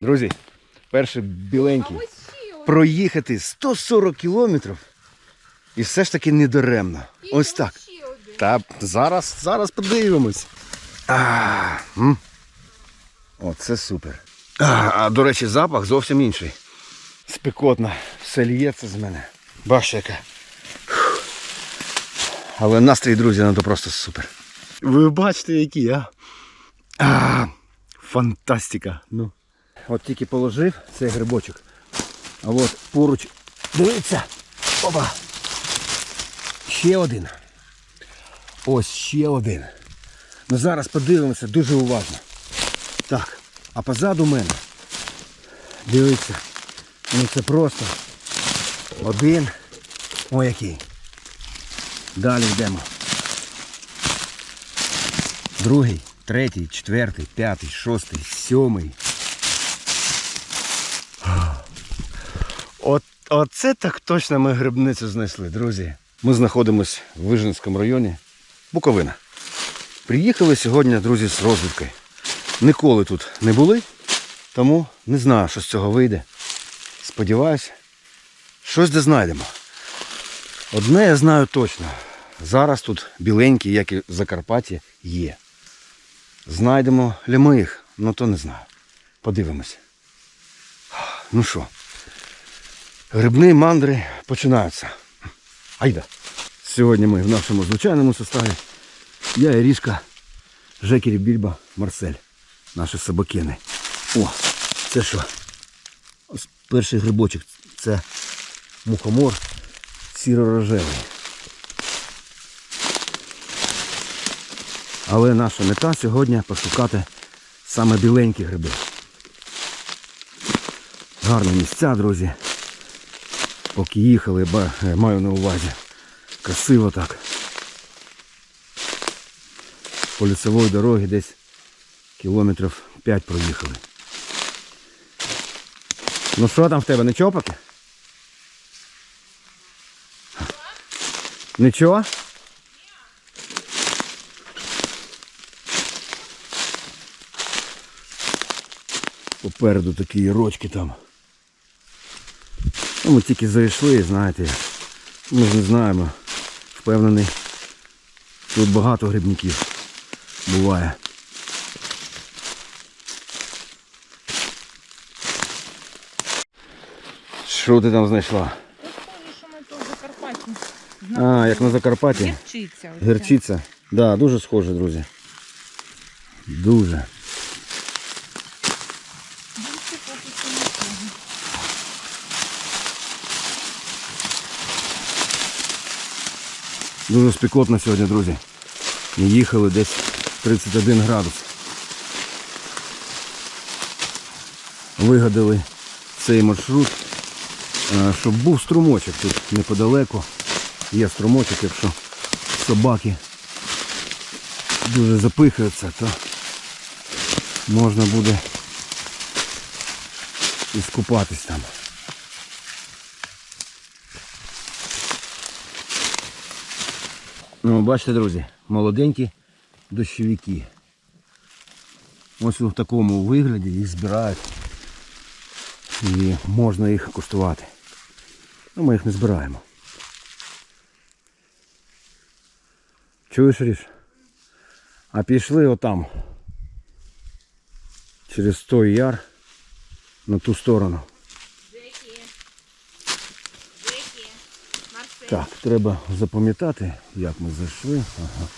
Друзі, перший біленький. Проїхати 140 кілометрів і все ж таки не даремно. Ось так. Та зараз, зараз подивимось. А, м. О, це супер. А, а до речі, запах зовсім інший. Спекотно, все ліється з мене. Бачите яка. Але настрій, друзі, ну то просто супер. Ви бачите, які, а? а фантастика. Ну. От тільки положив цей грибочок. А от поруч. Дивіться. Опа. Ще один. Ось ще один. Ну зараз подивимося дуже уважно. Так, а позаду мене. Дивіться. Ну це просто один. Ой який. Далі йдемо. Другий, третій, четвертий, п'ятий, шостий, сьомий. От, оце так точно ми грибницю знайшли, друзі. Ми знаходимося в Вижницькому районі. Буковина. Приїхали сьогодні, друзі, з розвідки. Ніколи тут не були, тому не знаю, що з цього вийде. Сподіваюсь, щось де знайдемо. Одне я знаю точно. Зараз тут біленькі, як і в Закарпатті, є. Знайдемо ли ми їх, ну то не знаю. Подивимось. Ну що, грибні мандри починаються. Айда. Сьогодні ми в нашому звичайному составі. Я і Рішка, Жекері Більба, Марсель. Наші собакини. О, це що? Ось перший грибочок. Це мухомор сіро-рожевий. Але наша мета сьогодні пошукати саме біленькі гриби. Гарні місця, друзі. Поки їхали, ба- е, маю на увазі. Красиво так. По лісової дороги десь кілометрів 5 проїхали. Ну що там в тебе, нічого поки? Нічого? Попереду такі рочки там. Ну, ми тільки зайшли, знаєте, ми ж не знаємо. Впевнений, тут багато грибників буває. Що ти там знайшла? А, як на Закарпатті. Гірчиця. оця. Герчиця. Да, дуже схоже, друзі. Дуже. Більше поки що нічого. Дуже спекотно сьогодні, друзі. Ми їхали десь 31 градус. Вигадали цей маршрут, е, щоб був струмочок тут неподалеку. Є струмочок, якщо собаки дуже запихаються, то можна буде і скупатись там. Ну, бачите, друзі, молоденькі дощовики. Ось у такому вигляді їх збирають. І можна їх куштувати. Ну, ми їх не збираємо. Чуєш, Ріш? А пішли отам. Через той яр на ту сторону. Так, треба запам'ятати, як ми зайшли. Ага.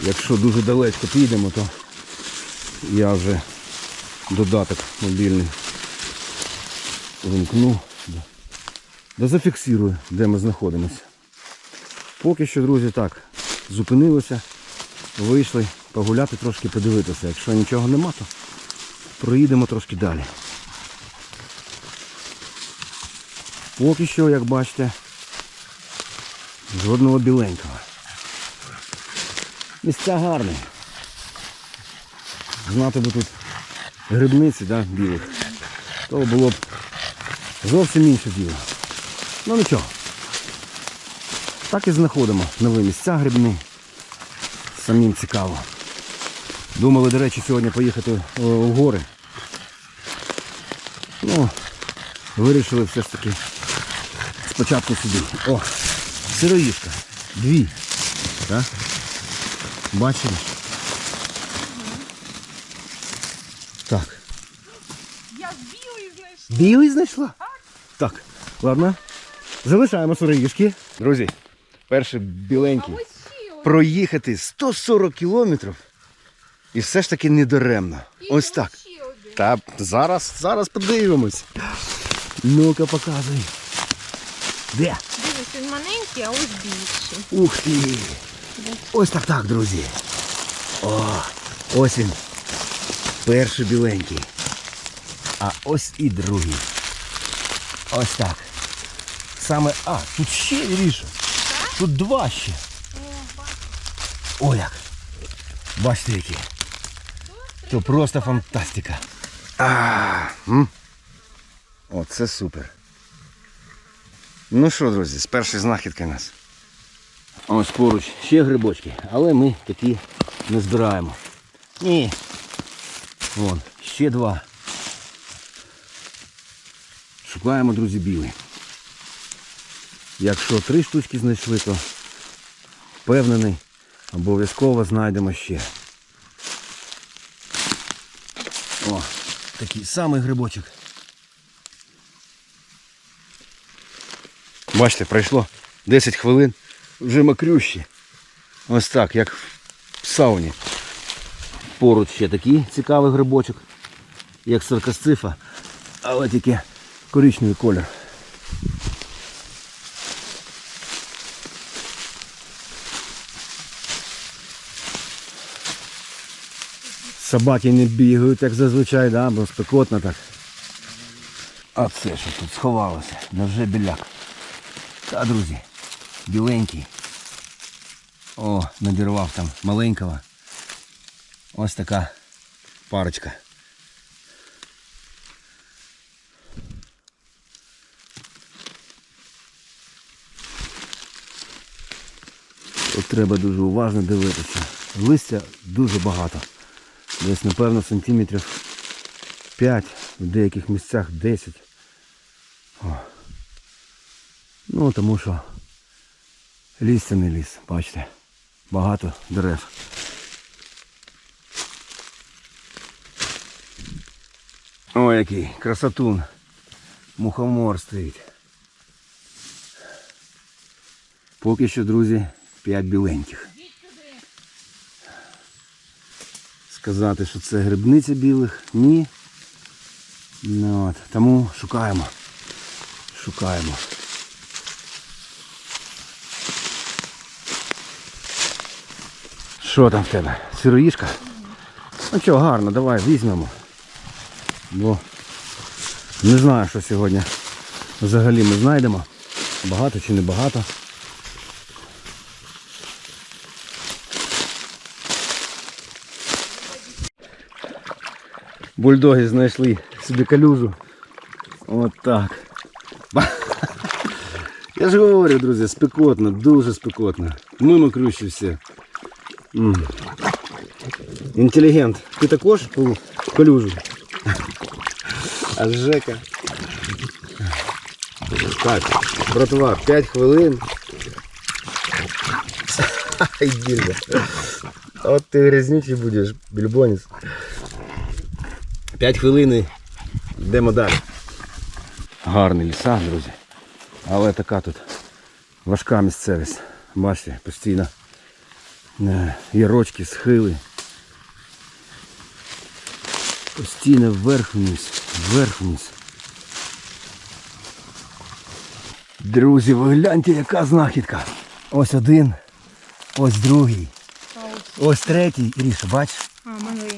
Якщо дуже далеко підемо, то я вже додаток мобільний вимкну. Да. Да де ми знаходимося. Поки що, друзі, так, зупинилися, вийшли погуляти, трошки подивитися. Якщо нічого нема, то проїдемо трошки далі. Поки що, як бачите, жодного біленького. Місця гарні. Знати би тут грибниці, да, білих, то було б зовсім інше діло. Ну нічого. Так і знаходимо нові місця грибні. Самим цікаво. Думали, до речі, сьогодні поїхати в гори. Ну, вирішили все ж таки спочатку сюди. О, сироїшка. Дві. Так? Бачили? Так. Я білий знайшла. Білий знайшла? Так. Ладно. Залишаємо сироїшки. Друзі, перший біленький. Проїхати 140 кілометрів і все ж таки не даремно. І Ось так. Та зараз, зараз подивимось. Ну-ка показуй. Де? Дивись, він маленький, а ось більший. Ух ти! Ось так так, друзі. О, ось він. Перший біленький. А ось і другий. Ось так. Саме. А, тут ще Іріша. Тут два ще. О, як. Бачите які. То просто фантастика. А, м? О, це супер. Ну що, друзі, з першої знахідки нас. Ось поруч ще грибочки, але ми такі не збираємо. Ні. Вон, ще два. Шукаємо, друзі, білий. Якщо три штучки знайшли, то впевнений, обов'язково знайдемо ще. О, такий самий грибочок. Бачите, пройшло 10 хвилин, вже мокрющі. Ось так, як в сауні. Поруч ще такий цікавий грибочок, як саркасцифа, але тільки коричневий колір. Собаки не бігають, як зазвичай, да? бо спекотно так. А це що тут сховалося? Невже біляк? Та, друзі, біленький. О, надірвав там маленького. Ось така парочка. Тут треба дуже уважно дивитися. Листя дуже багато. Десь, напевно, сантиметрів 5, в деяких місцях 10. О. Ну, тому що ліс це не ліс, бачите. Багато дерев. Ой, який красотун. Мухомор стоїть. Поки що, друзі, 5 біленьких. Сказати, що це грибниця білих, ні. Ну, от. Тому шукаємо. Шукаємо. Що там в тебе? Сироїшка? Ну чого, гарно, давай візьмемо. Бо не знаю, що сьогодні взагалі ми знайдемо. Багато чи не багато. Бульдоги знайшли собі калюжу. От так. Я ж говорю, друзі, спекотно, дуже спекотно. Мимо крющі все. Інтелігент. Ти також у калюжу? А Жека. Так, братва, 5 хвилин. Ай. От ти грязнючий будеш, більбоніс. 5 хвилин і йдемо далі. Гарний ліса, друзі. Але така тут важка місцевість. Бачите, постійно ярочки, схили. Постійно вверх вниз, вверх вниз. Друзі, ви гляньте, яка знахідка. Ось один, ось другий, ось. третій. Ріша, бачиш? А,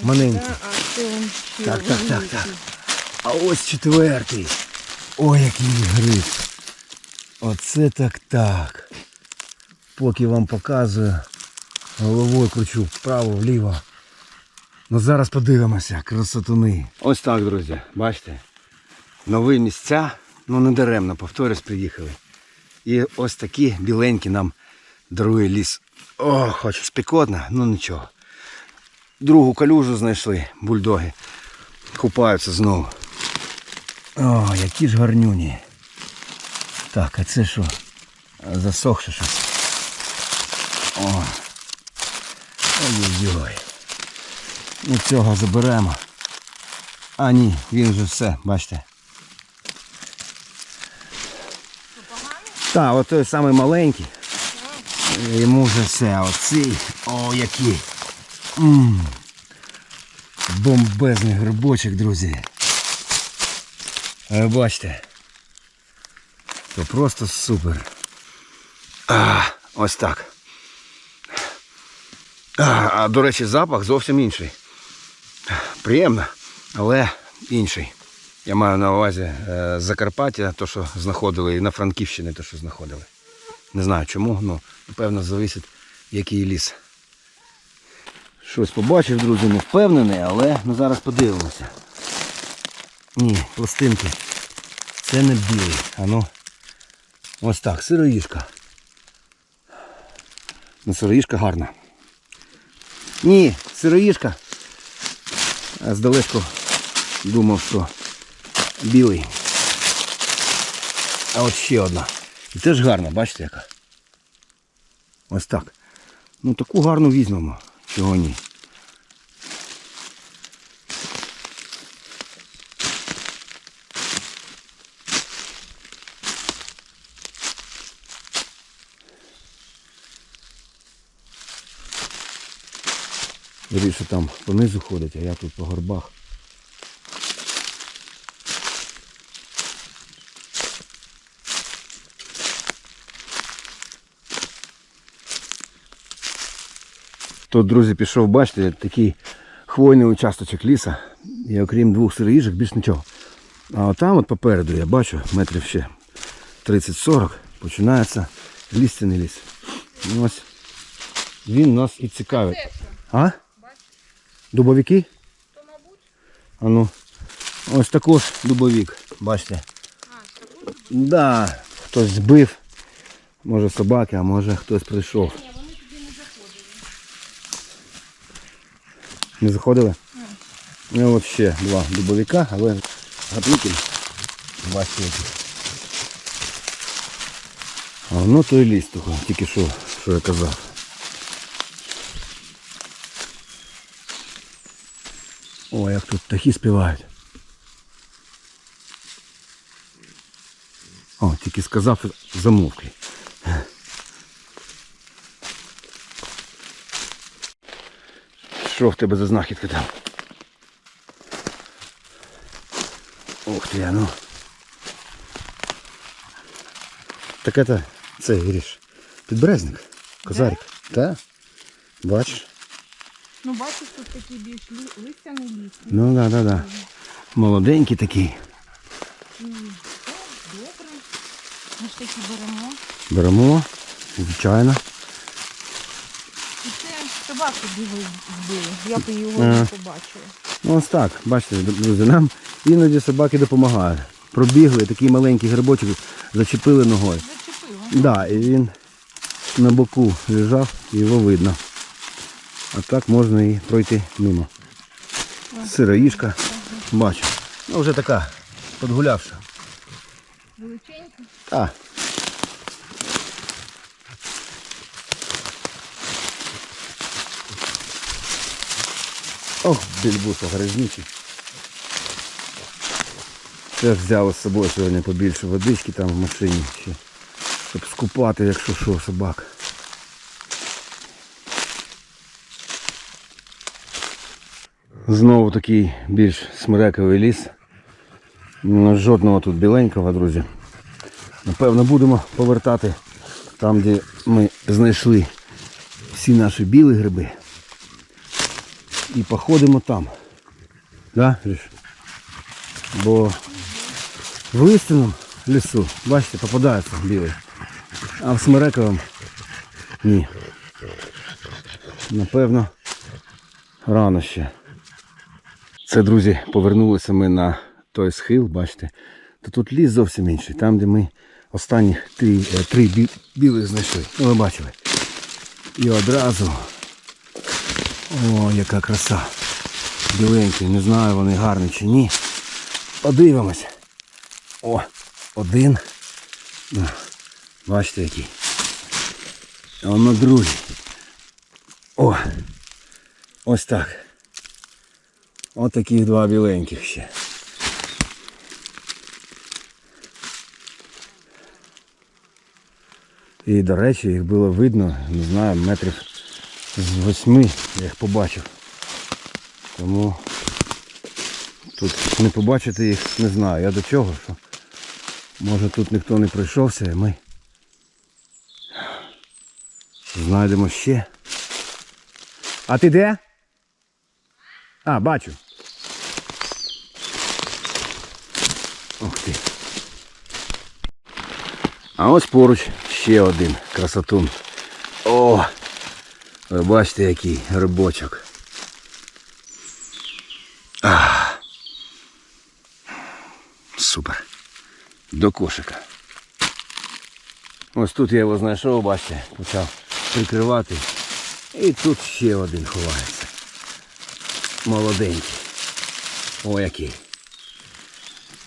маленький. Да? А Так, так, так, так. А ось четвертий. Ой, який гриб. Оце так так. Поки вам показую, головою кручу вправо, вліво. Ну зараз подивимося, красотуни. Ось так, друзі, бачите. Нові місця, ну не даремно, повторюсь, приїхали. І ось такі біленькі нам дарує ліс. О, хоч спекотно, ну нічого. другу калюжу знайшли, бульдоги. Купаються знову. О, які ж гарнюні. Так, а це що? Засохше щось. О. Ой-ой-ой. Ну цього заберемо. А ні, він вже все, бачите. Так, от той самий маленький. Йому вже все, оцей. О, який. м Бомбезний грибочок, друзі. Ви бачите. То просто супер. А, ось так. А, до речі, запах зовсім інший. Приємно, але інший. Я маю на увазі е, Закарпаття, то, що знаходили, і на Франківщині то, що знаходили. Не знаю чому, ну, напевно, залежить, який ліс. Щось побачив, друзі, не впевнений, але ну, зараз подивимося. Ні, пластинки. Це не білий. А ну. Ось так, сироїшка. Ну, сироїшка гарна. Ні, сироїшка. А здалеку думав, що білий. А от ще одна. І теж гарна, бачите яка? Ось так. Ну таку гарну візьмемо. Чого ні? Вирішив там понизу ходить, а я тут по горбах. Тут, друзі, пішов, бачите, такий хвойний участочок ліса. І окрім двох сироїжок, більш нічого. А от там от попереду я бачу, метрів ще 30-40, починається лістяний ліс. Ну, ось він нас і цікавить. А? Дубовики? То, мабуть, А ну. Ось також дубовик, бачите. а? Да, хтось збив. Може собаки, а може хтось прийшов. Ні, вони туди не заходили. Не заходили? Ну от ще два дубовика, але гаплики. Бачите. А воно той ліс тільки, тільки що, що я казав. О, як тут птахи співають. О, тільки сказав замовкли. Що в тебе за знахідка там? Ух ти, а ну. Так это, це Іріш. Підберезник. Козарик. Так? Бачиш? Ну, бачиш, тут такий більш лі- листяний ліс. Ну да, да, да. Молоденький такий. Добре. Ми ж такі беремо. Беремо, звичайно. І це собаки бігли збили. Я б його Ага. не побачила. Ну ось так, бачите, друзі, нам іноді собаки допомагають. Пробігли, такий маленький грибочок зачепили ногою. Зачепила. Да, і він на боку лежав, його видно. А так можна і пройти мимо. Сироїшка, бачу. Ну вже така, подгулявша. Величенька. Та. Ох, більбуса грязнючий. Теж взяли з собою сьогодні побільше водички там в машині, ще, щоб скупати, якщо що, собак. Знову такий більш смирековий ліс. Ну, Жодного тут біленького, друзі. Напевно, будемо повертати там, де ми знайшли всі наші білі гриби. І походимо там. Да, Гриш? Бо в листяному лісу, бачите, попадається білий. А в смирековому ні. Напевно, рано ще. Це, друзі, повернулися ми на той схил, бачите. То тут ліс зовсім інший, там, де ми останні три, е, три бі- білих знайшли. Ну, ви бачили. І одразу О, яка краса. Біленький, не знаю, вони гарні чи ні. Подивимось. О, один. Ну, Бачите який. А на другий. О! Ось так. Ось таких два біленьких ще. І, до речі, їх було видно, не знаю, метрів з восьми я їх побачив. Тому тут не побачити їх не знаю. Я до чого, що може тут ніхто не прийшовся і ми знайдемо ще. А ти де? А, бачу. Ух ти. А ось поруч ще один красотун. О! Ви бачите, який грибочок. А. Супер. До кошика. Ось тут я його знайшов, бачите, почав прикривати. І тут ще один ховається. Молоденький. О, який.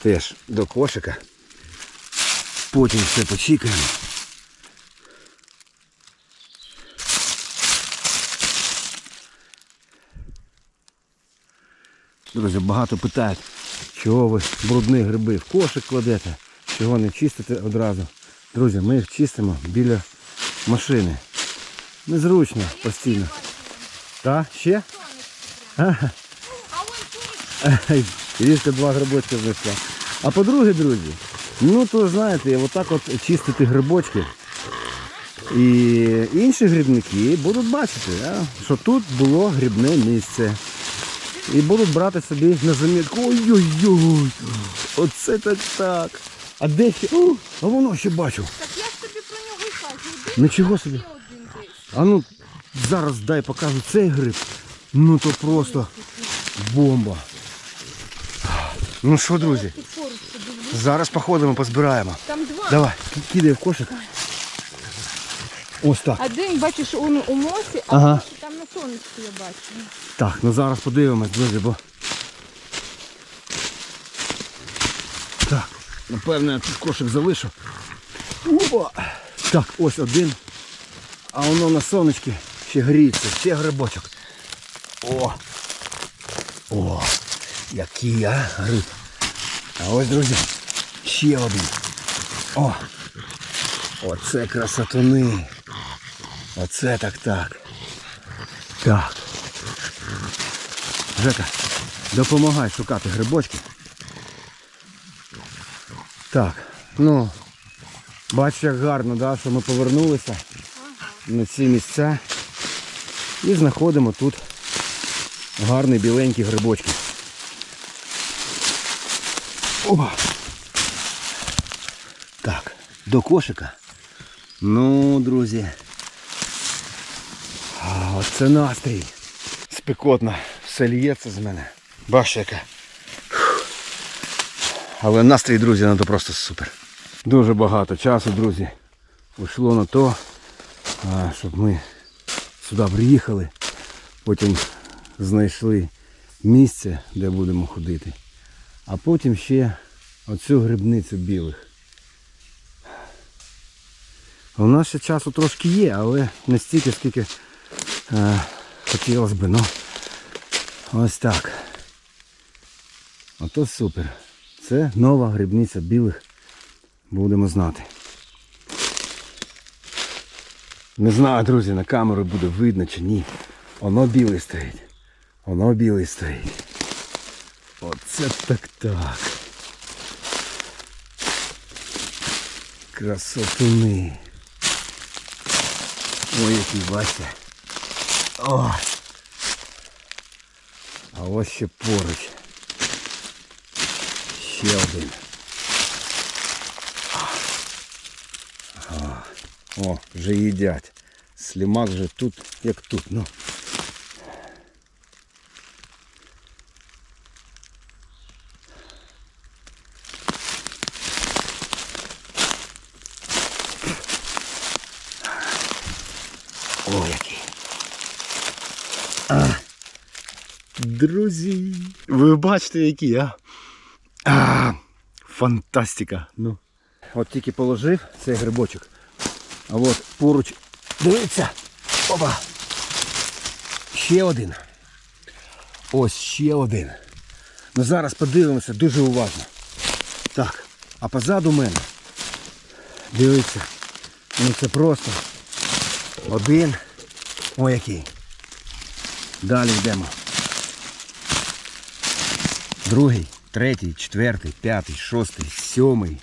Теж до кошика. Потім все почікаємо. Друзі, багато питають, чого ви брудні гриби в кошик кладете, чого не чистите одразу. Друзі, ми їх чистимо біля машини. Незручно постійно. Так, ще? Ага. А Різко два грибочки знайшла. А по-друге, друзі, ну то знаєте, отак от чистити грибочки. І інші грибники будуть бачити, що тут було грибне місце. І будуть брати собі на замітку. Ой-ой-ой! Оце так так. А де ще? О, а воно ще бачу. так я ж тобі про нього й кажу. Нічого собі. один десь? А ну зараз дай покажу цей гриб. Ну то просто бомба. Ну що, друзі, зараз походимо, позбираємо. Там два. Давай, кидай в кошик. Ось так. Один, бачиш, он у мосі, а Ага. інший там на сонечку я бачу. Так, ну зараз подивимось, друзі, бо. Так, напевно, я тут кошик залишу. Опа. Так, ось один. А воно на сонечки ще гріється, ще грибочок. О! О! Який а гриб. А ось, друзі, ще один. О! Оце красотуни. Оце так так. Так. Жека, допомагай шукати грибочки. Так, ну, бачиш, як гарно, да, що ми повернулися на ці місця і знаходимо тут гарні біленькі грибочки. Опа. Так, до кошика. Ну, друзі. Оце настрій. Спекотно. Все лється з мене. Бачиш яка. Але настрій, друзі, то просто супер. Дуже багато часу, друзі, уйшло на то, щоб ми сюди приїхали. Потім знайшли місце, де будемо ходити. А потім ще оцю грибницю білих. У нас ще часу трошки є, але не стільки, скільки е, хотілося б. Ну, ось так. Ото супер. Це нова грибниця білих. Будемо знати. Не знаю, друзі, на камеру буде видно чи ні. Воно білий стоїть. Воно білий стоїть. Оце так так. Красотуни. Ой, який Вася. О! А ось ще поруч. Ще один. О, вже їдять. Слімак вже тут, як тут. Ну. О, який. А. Друзі, ви бачите, які, а? а фантастика. Ну. От тільки положив цей грибочок. А от поруч. Дивіться. Опа. Ще один. Ось ще один. Ну зараз подивимося дуже уважно. Так, а позаду мене. Дивіться. Ну це просто один. Ой який. Далі йдемо. Другий, третій, четвертий, п'ятий, шостий, сьомий.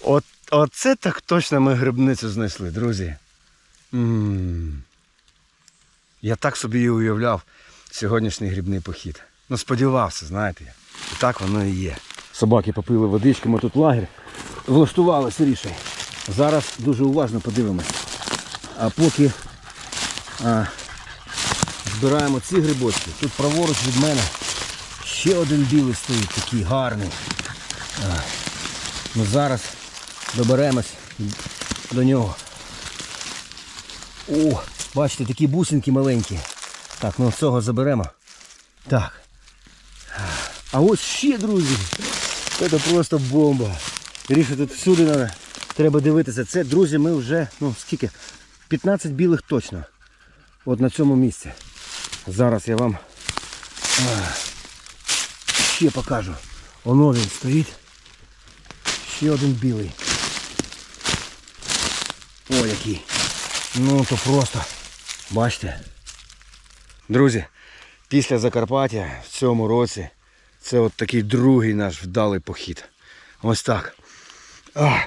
От, оце так точно ми грибницю знайшли, друзі. м Я так собі і уявляв сьогоднішній грибний похід. Ну, сподівався, знаєте. І так воно і є. Собаки попили водички, ми тут лагерь. Влаштувалися рішень. Зараз дуже уважно подивимось. А поки а, збираємо ці грибочки, тут праворуч від мене ще один білий стоїть, такий гарний. Ну зараз доберемось до нього. О, бачите, такі бусинки маленькі. Так, ну цього заберемо. Так. А ось ще, друзі. Це просто бомба. Ріша тут всюди надо. треба дивитися. Це, друзі, ми вже, ну скільки? 15 білих точно. От на цьому місці. Зараз я вам ще покажу. Воно він стоїть. Ще один білий. О, який. Ну то просто. Бачите. Друзі, після Закарпаття в цьому році це от такий другий наш вдалий похід. Ось так. А,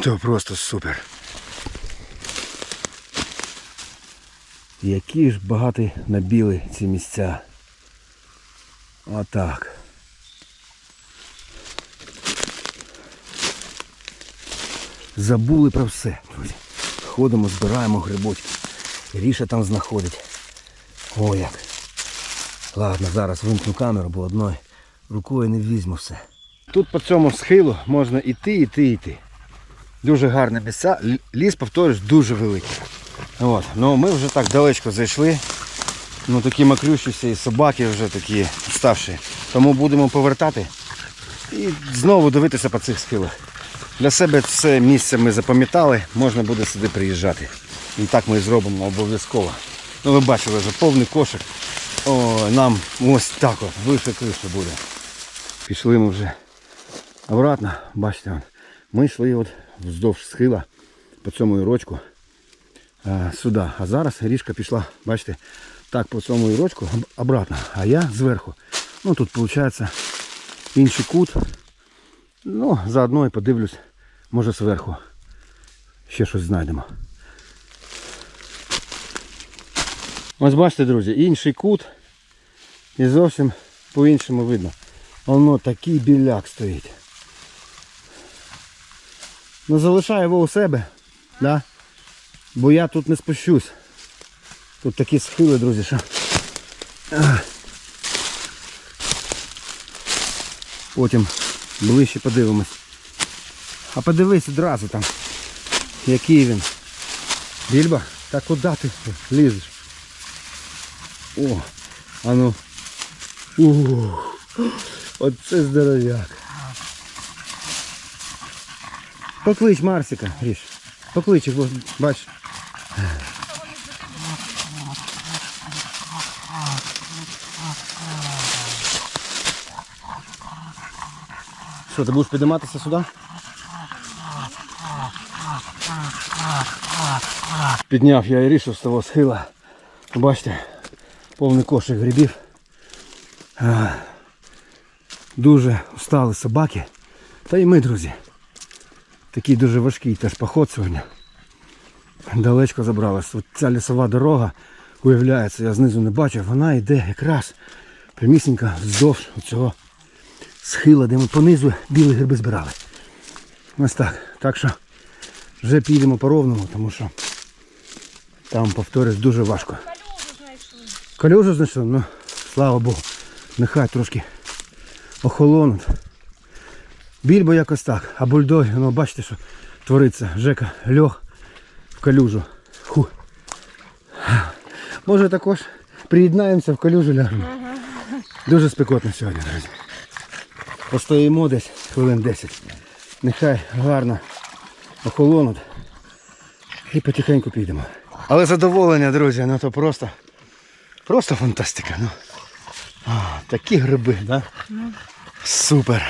то просто супер. Які ж багаті на білі ці місця. Отак. Забули про все. Ходимо, збираємо грибочки. Ріша там знаходить. О як. Ладно, зараз вимкну камеру, бо одною рукою не візьму все. Тут по цьому схилу можна іти, іти, іти. Дуже гарне місця. Л- Ліс, повторюсь, дуже великий. От. Ну ми вже так далечко зайшли. Ну такі макрющіся і собаки вже такі вставші. Тому будемо повертати і знову дивитися по цих схилах. Для себе це місце ми запам'ятали, можна буде сюди приїжджати. І так ми і зробимо обов'язково. Ну ви бачили вже повний кошик. О, нам ось так от, вище криша буде. Пішли ми вже обратно, бачите, ми йшли от вздовж схила по цьому ірочку сюди. А зараз ріжка пішла, бачите, так по цьому ірочку обратно. А я зверху. Ну тут виходить інший кут. Ну, заодно і подивлюсь, може зверху ще щось знайдемо. Ось бачите, друзі, інший кут і зовсім по-іншому видно. Воно такий біляк стоїть. Ну залишаю його у себе, да? Бо я тут не спущусь. Тут такі схили, друзі, що. Потім ближче подивимось. А подивись одразу там, який він. Більба, та куди ти лізеш? О, а ну. Ух, оце здоров'як. Поклич Марсика, Ріш. Поклич його, бач. Що, ти будеш підніматися сюди? Підняв я Ірішу з того схила. Бачите, повний кошик грибів. Дуже устали собаки. Та і ми, друзі. Такий дуже важкий теж поход сьогодні. Далечко забралась. От ця лісова дорога, уявляється, я знизу не бачив, вона йде якраз прямісінько вздовж цього схила, де ми понизу білі гриби збирали. Ось так. Так що вже підемо по ровному, тому що там, повторюсь, дуже важко. Калюжу знайшли. Калюжу знайшли? Ну, слава Богу. Нехай трошки охолонуть. Більбо якось так, а бульдоги, ну бачите, що твориться. Жека льох в калюжу. Фу. Може також приєднаємося в калюжу лягнемо. Дуже спекотно сьогодні, друзі. Постоїмо десь хвилин 10. Нехай гарно охолонуть. І потихеньку підемо. Але задоволення, друзі, ну то просто, просто фантастика. Ну. А, такі гриби, да? Супер.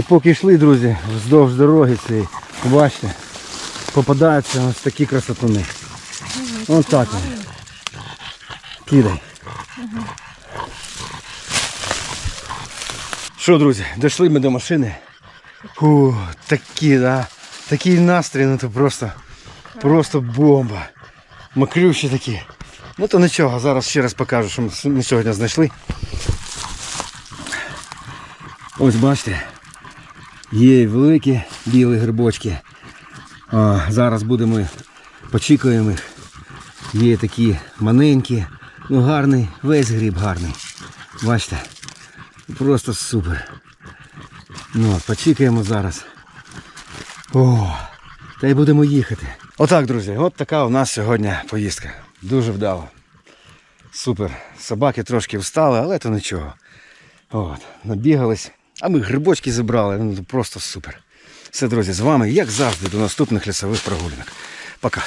І поки йшли, друзі, вздовж дороги цієї, бачите, попадаються ось такі красотуни. Ось так. Кидай. Що, друзі, дійшли ми до машини. Фу, такі, да, такий настрій, ну то просто, просто бомба. Макрющі такі. Ну то нічого, зараз ще раз покажу, що ми сьогодні знайшли. Ось бачите, є великі білі грибочки. А, зараз будемо почікаємо їх. Є такі маленькі, ну гарний, весь гриб гарний. Бачите? Просто супер. Ну, от, почікаємо зараз. О, та й будемо їхати. Отак, друзі, от така у нас сьогодні поїздка. Дуже вдало. Супер. Собаки трошки встали, але то нічого. От, набігались. А ми грибочки зібрали. Ну, просто супер. Все, друзі, з вами, як завжди, до наступних лісових прогулянок. Пока.